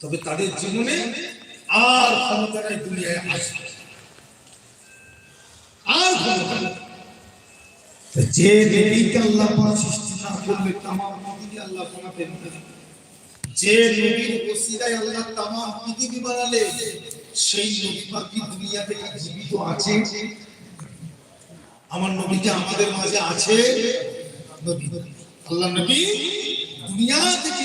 তবে তাদের জীবনে আর ক্ষমতা নাই দুনিয়ায় আসবে। আর ক্ষমতা যে নবীকে আল্লাহ সৃষ্টি না করবে, তামাম আল্লাহ। যে নবীর আল্লাহ তামাম পৃথিবী বানালে, সেই নবী পাক কি দুনিয়া জীবিত আছে? আমার নবীকে আমাদের মাঝে আছে? নবী। আল্লাহ নবী দুনিয়া থেকে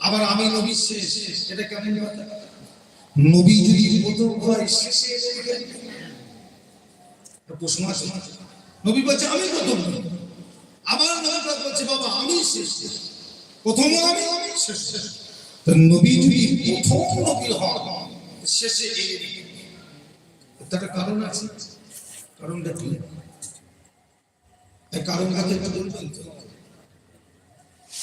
আবার আমি নবী শেষ, এটা কেমন নবী যদি প্রথম হয় শেষে প্রশ্ন নবী বলছে, আমি প্রথম আবার বলছে, বাবা, আমি শেষ। প্রথম আমি শেষ। তো নবী যদি প্রথম নবী হন শেষে তার কারণ আছে। কারণটা কি? কারণটাকে একটু বলবেন তো?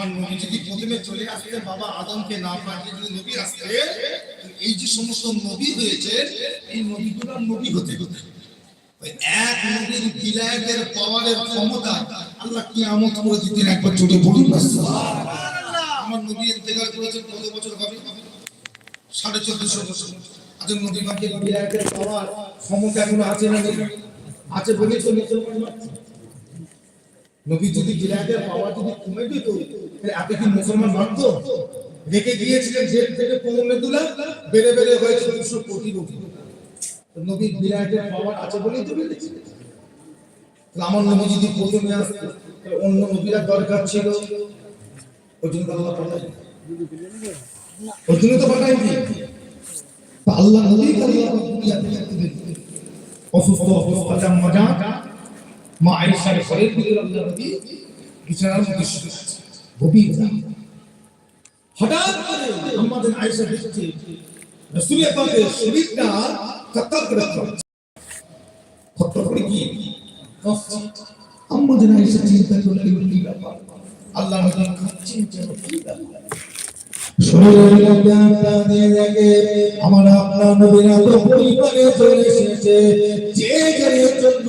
আমার যদি প্রথমে চলে আসতে বাবা আদমকে না পাঠিয়ে যদি নবী আসতে এই যে সমস্ত নবী হয়েছে, এই নবীগুলো নবী হতে হতে। আল্লাহ একবার আমার বছর হবে সাড়ে আজ ক্ষমতা আছে? আছে বলে চলে চলে নবী যদি পাওয়া যদি কমে যেত তাহলে কি মুসলমান মানতো রেখে গিয়েছিলেন জেল থেকে তুলা বেড়ে বেড়ে কোটি পাওয়ার আছে বলেই তো আমার নবী যদি প্রথমে আসতো অন্য নবীরা দরকার ছিল। আল্লাহ পাঠাই তো পাঠাইনি তা আল্লাহ নবী। অসুস্থ মজা। মা আয়েশার ঘরের ভিতরে আল্লাহ নবী বিছানার মধ্যে শুয়ে আছে গভীর। হঠাৎ করে আমাদের আয়েশা দেখছে, রাসূলের পাকের শরীরটা করে। আমাদের আয়েশা চিন্তা করলেন কি ব্যাপার? আল্লাহ আমার আপনার নবীর এত পরিবারে চলে এসেছে। যে জন্য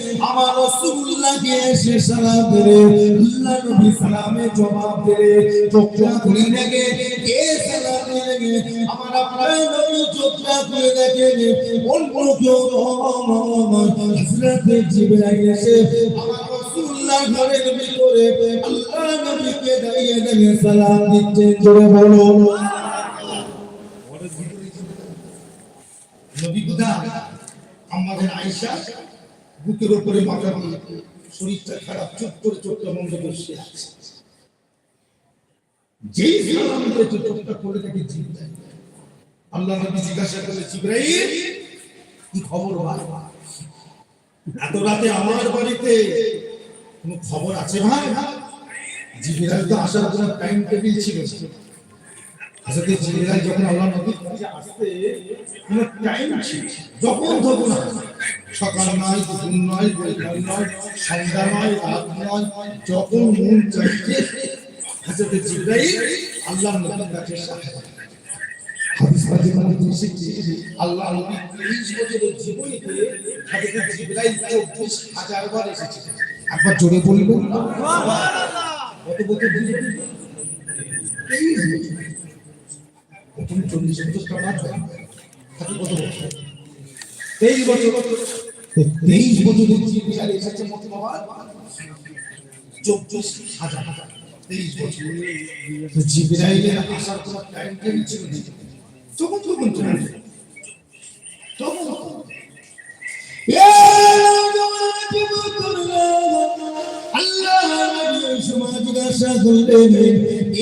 আমার রসুল্লাহকে এসে সালাম দিলে, আল্লাহ নবী সালামে জবাব দিলে, চোখটা খুলে দেখে, কে সালাম দিলে আমার আপনার নবী চোখটা খুলে দেখে অন্য কেউ হযরত জিবরাইল এসে আমার রাসূলুল্লাহ ঘরের নবীকে সালাম জোরে বলো নবী কোথায়? আমাদের আয়েশা? বুকের উপরে মাথা দিয়ে শরীরটা খারাপ, চুপ করে চোখটা বন্ধ করে শুয়ে আছে যেই সালাম দিয়েছে চোখটা করে তাকে দেয় আল্লাহ নবী জিজ্ঞাসা করলে জিব্রাইল, কি খবর ভাই এত রাতে আমার বাড়িতে কোনো খবর আছে ভাই জিব্রাইল তো আসার কোনো টাইম টেবিল ছিল। হাজরতে জিব্রাইল যখন আল্লাহ কাছে আসতে কোনো টাইম ছিল। যখন তখন আসে। সকাল নয় দুপুর নয় বিকাল নয় সন্ধ্যা নয় রাত নয় যখন মন চাইছে জিব্রাইল আল্লাহ নবীর কাছে হাদিস এসেছে, আল্লাহ নবী 30 বছরের জীবনীতে হাদিসে জিবরাইল 24,000 বার এসেছে। একবার জোরে বলবেন না? কত বছর জীবনী? 23 বছর। প্রথম 40 বছরটা বাদ দেন। বাকি কত বছর? 23 বছর। তো 23 বছরের জিবরাইল এসেছে মোট বাবা 24,000 23 বছর। তো জিবরাইলের টাইম টেবিল ছিল না। যখন তখন তখন আল্লাহ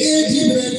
এ জিবরাইল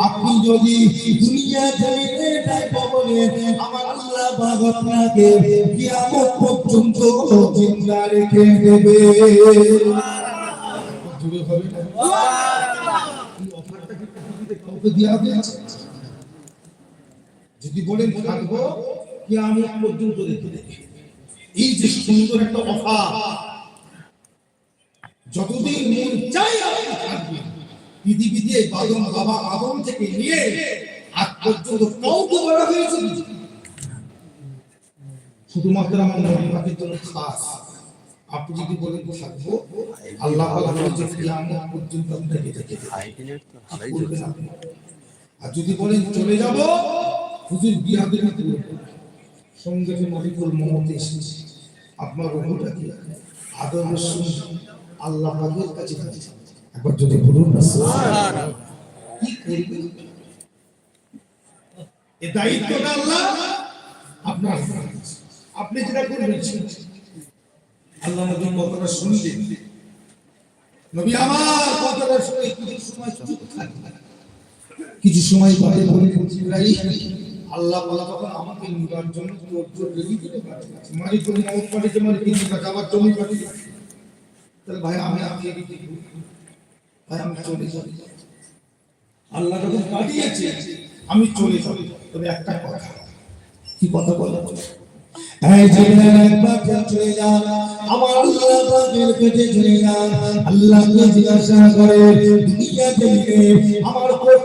আপনি যদি দুনিয়া জমিনে বলে আমার কি যদি বলেন, থাকব পর্যন্ত এই যে সুন্দর একটা অফার যতদিন মন চাই আপনি থাকবেন পৃথিবীতে বাদম বাবা আদম থেকে নিয়ে আজ পর্যন্ত কাউকে বলা হয়েছে শুধুমাত্র আমার নবী পাকের জন্য খাস। আপনি যদি বলেন থাকব আল্লাহ পর্যন্ত আপনাকে রেখে দেবে। কি করবেন আপনি? আর যদি বলেন চলে যাব হুজুর বিহাদে সঙ্গে মালিকুল মমত এসেছে। আপনার রহমটা কি? শুনে আল্লাহ পাকের কাছে একবার যদি বলুন কি করবেন এ দায়িত্বটা আল্লাহ আপনার আপনি যেটা করবেন আল্লাহ নবী কথাটা শুনলেন। নবী আমার কথাটা শুনে কিছু সময় চুপ থাকলেন। কিছু সময় পরে বলে আল্লাহ বলা তখন আমাকে নিবার জন্য তোর রেডি করে কোন পাঠিয়েছে মানে কিছু টাকা আবার জমি পাঠিয়েছে তাহলে ভাই, আমি ভাই, আমি চলে যাই আল্লাহ যখন পাঠিয়েছে, আমি চলে যাব। তবে একটা কথা, কি কথা বলে? চলে যান, আমার আল্লাহ পাকের চলে যান। আমার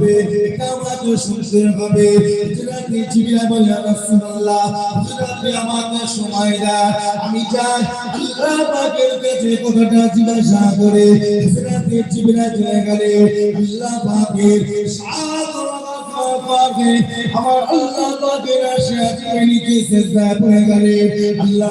হবে। আমাকে শুনতে হবে। হযরত জিবরাইল বলে রাসূলুল্লাহ আমাকে সময় দেন আমি যাই আল্লাহ পাকের কাছে কথাটা জিজ্ঞাসা করে। হযরত জিবরাইল চলে গেলে আল্লাহ পাকের সাত পাকে আমার আল্লাহ পাকের আল্লাহ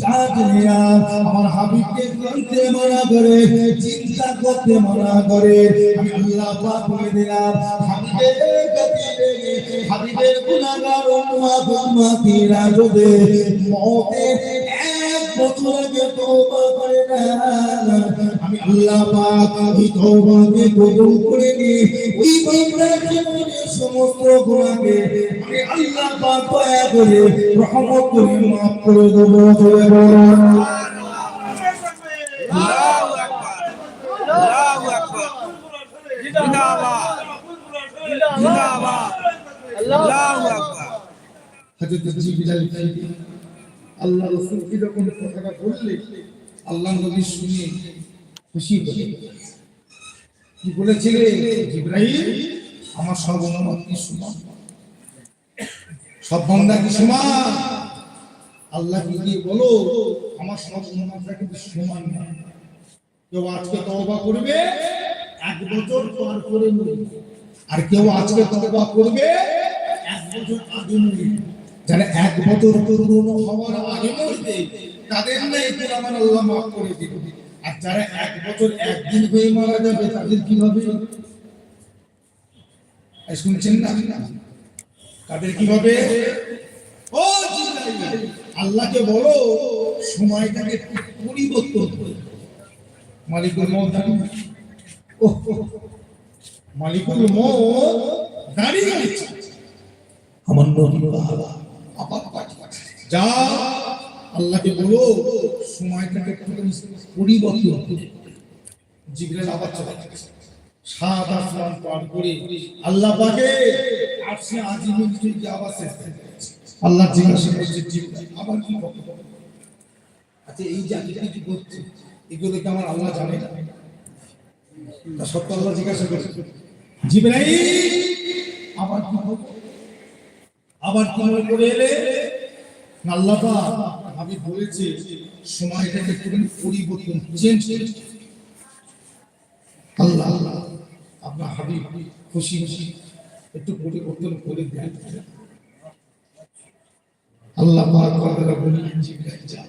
জিবরাইল চাঁদ আমার হাবিবকে করতে মানা করে, চিন্তা করতে মানা করে, আমি আল্লাহ পাক বলে দিলাম, হাবিবের গতিবে হাবিবের গুনাহগার উম্মত উম্মতিরা যদি মওতের এক বছর আগে তওবা করে না আল্লাহ পাক ওই তওবাকে সমস্ত গুনাহকে আল্লাহ পাক দয়া করে রহমত করে মাফ করে দেব আল্লাহু আকবার আল্লাহু আকবার জিন্দাবাদ জিন্দাবাদ আল্লাহু আকবার হযরত জিবরাইল আল্লাহ রাসূল কি যখন কথাটা বললে আল্লাহ নবী শুনে খুশি কি বলেছিলেন জিবরাইল, আমার সব অনুমত কি সমান সব বান্দা কি সমান? আল্লাহ কি বলো, আমার সব অনুমতটা কিন্তু সমান না। কেউ আজকে তওবা করবে, এক বছর পার করে আর কেউ আজকে তওবা করবে, এক বছর আগে মরবে যারা এক বছর পুরনো হওয়ার আগে মরবে, তাদের তোর আমার আল্লাহ মাফ করে দিবে। আর যারা এক বছর একদিন হয়ে মারা যাবে তাদের কি হবে? শুনছেন না? তাদের কি হবে ও আল্লাহকে বলো সময়টাকে পরিবর্তন মালিকুল মৌত ওহ, মালিকুল মৌত দাঁড়িয়ে আমার নবী বাবা পাঠিয়েছে যা আল্লাহকে বলো, সময়টাকে একটু পরিবর্তন করে আবার চলে গেছে সাত আসমান পার করে আল্লাহ পাকে আরশে আজিমের দিকে আবার শেষ আল্লাহ জিজ্ঞাসা করছে আবার কি আচ্ছা এই আমি কি করছি? এগুলো কি আমার আল্লাহ জানে না? তা সত্য আল্লাহ জিজ্ঞাসা করছে, জিবরাইল, আবার কি আবার কি মনে করে এলে? আল্লাহ পাক আমি বলেছি সময়টাকে একটু পরিবর্তন চেঞ্জ আল্লাহ আল্লাহ আপনার হাবিব খুশি খুশি একটু পরিবর্তন করে দেন আল্লাহ পাক কথাটা যা।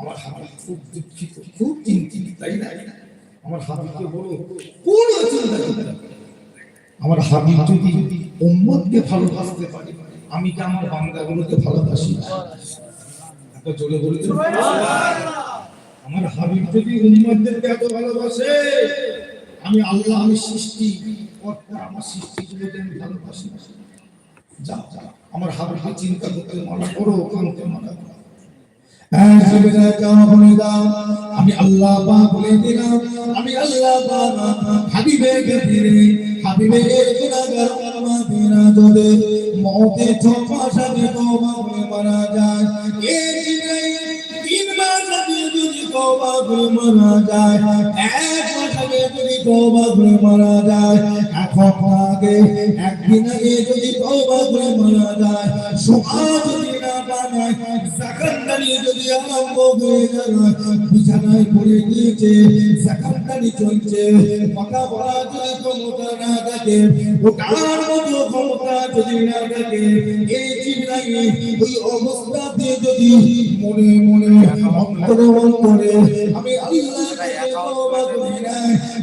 আমার হাবিব খুব দুঃখিত, খুব চিন্তিত, তাই না আমার হাবিবকে বলো, কোন চিন্তা করতে হবে? আমার হাবিব যদি উম্মতকে ভালোবাসতে পারে, আমি কি আমার বান্দাগুলোকে ভালোবাসি? জোরে বলে আমার হাবিব যদি উম্মতদেরকে এত ভালোবাসে। আমি আল্লাহ আমি সৃষ্টি আমার সৃষ্টিগুলোকে আমি ভালোবাসি। যাও আমার হাবিবকে চিন্তা করতে মানা করো কানতে মানা করো। হ্যাঁ, আমি আল্লাহ বলে দিলাম আমি আল্লাহ হাবিবের হাবিবের ছোপাস আগে তওবা করে মারা যায়। এ জিবরাইল তিন মাস আগে যদি তওবা করে মারা যায় এক মাস যদি তওবা করে মারা যায়, এক একদিন আগে যদি মারা যায় সমাজ যদি না বানায় জাকাতদারি যদি আরম্ভ হয়ে যায়, বিছানায় পড়ে গিয়েছে জাকাতদারি চলছে। কথা বলা যদি ক্ষমতা না থাকে ওটার মতো ক্ষমতা যদি না থাকে এই চিন্তায় ওই অবস্থাতে যদি মনে মনে, অন্তরে অন্তরে, আমি না,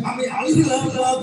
আমি আল্লাহ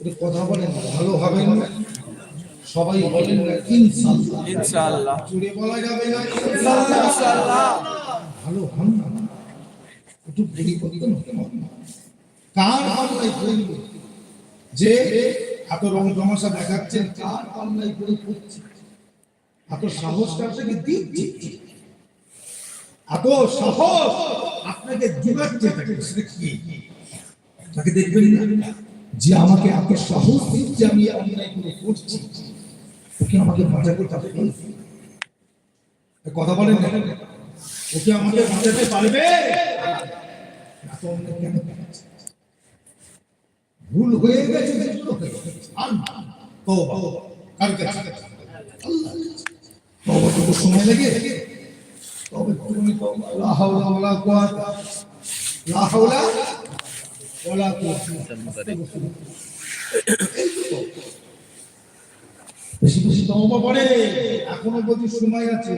একটু কথা বলেন ভালো হবেন সবাই বলেন না ইনশাআল্লাহ। ইনশাআল্লাহ। জুড়ে বলা যাবে না? ইনশাআল্লাহ। ভালো হন না? একটু পরিবর্তন হতে হবে কার পাল্লাই পড়বে যে এত রং তামাশা দেখাচ্ছেন কার পাল্লাই পড়ে পড়ছে এত সাহসটা আপনাকে দিচ্ছে? এত সাহস আপনাকে যোগাচ্ছে তাকে দেখবেন না? যে আমাকে এত সাহস দিচ্ছে আমি করছি, ওকে আমাকে বাঁচাতে পারবে কথা বলেন ওকে আমাকে বাঁচাতে পারবে? ভুল হয়ে গেছে কাছে। সময় লাগে। তবে তুমি। লা বেশি বেশি এখনও সময় আছে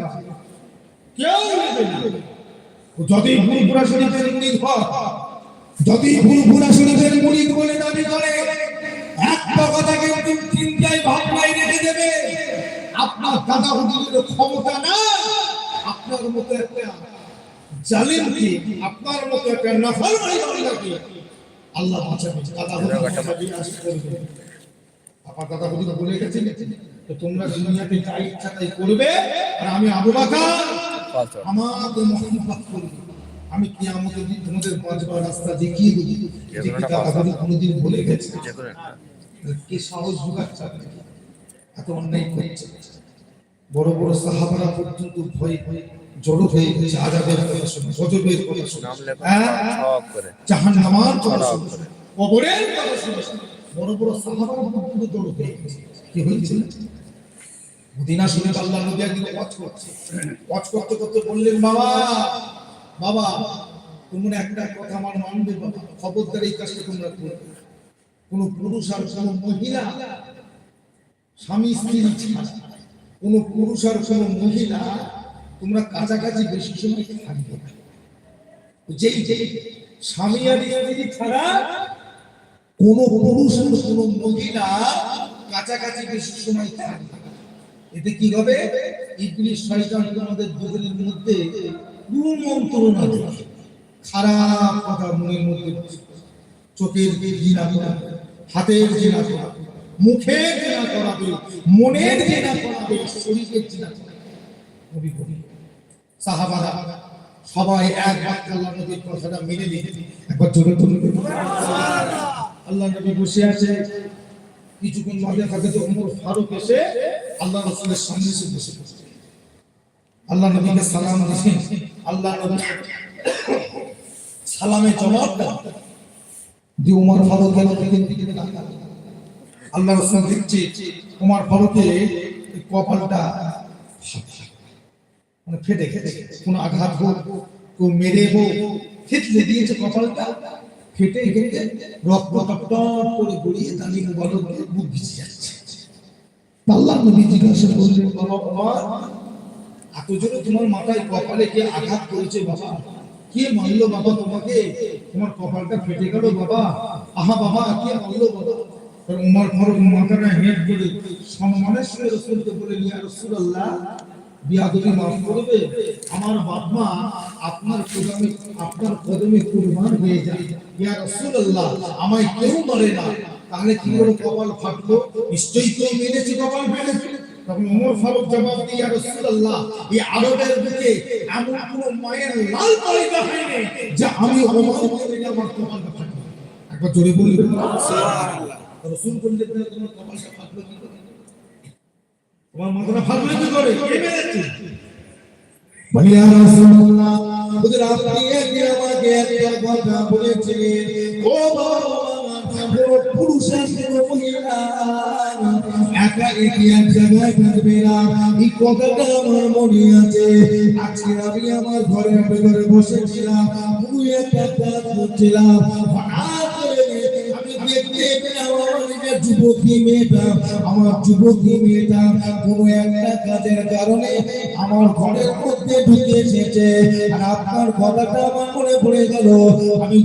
কেউ নেবে না শরীফের হয় শরীফের বলে দাবি করে একটা চিন্তায় ভাবনায় রেখে দেবে আপনার দাদা হুজুরের ক্ষমতা না আপনার মতো একটা জালিমকে আপনার মতো একটা নাফরমানি বান্দাকে আল্লাহ বাঁচাবে আপনার দাদা বলে গেছেন তো তোমরা দুনিয়াতে যা ইচ্ছা তাই করবে। আর আমি আবু বকর। করবে আমি কিয়ামতের দিন তোমাদের বাঁচবার রাস্তা দেখিয়ে এটা কি দাদা কোনোদিন বলে গেছে? কে সাহস ঢুকাচ্ছে? এত অন্যায় করছে। বড় বড় সাহাবারা পর্যন্ত ভয় ভয়ে জড়ো হয়ে গেছে আজাদের কথা শুনে গজবের কথা শুনে। জাহান নামার কথা শুনে কবরের কথা শুনে বড় বড় সাহাবারা পর্যন্ত জড়ো হয়ে গেছে। কি হয়েছিল? মদিনা শুনে আল্লাহ নবী একদিন ওয়াজ করছে। ওয়াজ করতে করতে বললেন বাবা বাবা তোমরা একটা কথা আমার মানবে বাবা খবরদার এই কাজটা তোমরা করবে কোন পুরুষ আর কোন মহিলা স্বামী স্ত্রী ছাড়া কোন পুরুষ আর কোন মহিলা কাছাকাছি বেশি সময় থাকবে। যেই যেই স্বামী আর স্ত্রী ছাড়া কোন পুরুষ কোন মহিলা কাছাকাছি বেশি সময় থাকবে এতে কি হবে ইবলিশ শয়তান তোমাদের দুজনের মধ্যে কুমন্ত্রণা দেবে খারাপ কথা মনের মধ্যে। চোখের ঘৃণা করাবে হাতের ঘৃণা করাবে মুখের ঘৃণা করাবে মনের ঘৃণা করাবে শরীরের ঘৃণা করাবে সাহাবারা সবাই এক বাক্যে আল্লাহ নবীর কথাটা মেনে নিয়ে একবার জোরে বলুন। আল্লাহ নবী বসে আছে, কিছুক্ষণ মাঝে থাকে তো উমর ফারুক এসে আল্লাহ রসুলের সামনে এসে বসে বসে আল্লাহ নবীকে সালাম দিয়েছেন আল্লাহ নবী সালামে জবাব দিয়ে উমর ফারুক গেল। আল্লাহ রসুল দেখছে উমর ফারুকের কপালটা মানে ফেটে ফেটে কোন আঘাত হোক, কেউ মেরে হোক থেতলে দিয়েছে কপালটা। ফেটে ফেটে রক্ত টপ টপ করে গড়িয়ে দানি মুবারক মুখ ভিজে যাচ্ছে। আল্লাহ নবী জিজ্ঞাসা করলেন, বাবা এত জোরে তোমার মাথায় কপালে কে আঘাত করেছে বাবা? কে মারলো বাবা তোমাকে? তোমার কপালটা ফেটে গেল বাবা। আহা বাবা, কে মারলো বাবা? উমর ফারুক মাথাটা হেঁট করে সম্মানের সঙ্গে রসুলকে বলে ইয়া রাসূলুল্লাহ বিয়াদবি মাফ করবে। আমার বাপ মা আপনার কদমে আপনার কদমে কুরবান হয়ে যায়। ইয়া রাসূলুল্লাহ আমায় কেউ মারে না। তাহলে কি করে কপাল ফাটলো? নিশ্চয়ই কেউ মেরেছে কপাল ফেটেছে। তখন ওমর ফারুক জবাব দিয়ে ইয়া রাসূলুল্লাহ এই আরবের বুকে এমন কোন মায়ের লাল পয়দা হয়নি যে আমি ওমর মেরে আমার কপালটা ফাটলো। একবার জোরে বলবেন রসুল বললেন তোমার কপালটা ফাটলো কি করে? আমার মনে আমি আমার ঘরে ভেতরে বসেছিলাম যুবতী মেয়েটা আমার যুবতী মেয়েটা কোনো একটা কাজের কারণে আমার ঘরের মধ্যে ঢুকে এসেছে। আর আপনার কথাটা আমার মনে পড়ে গেল। আমি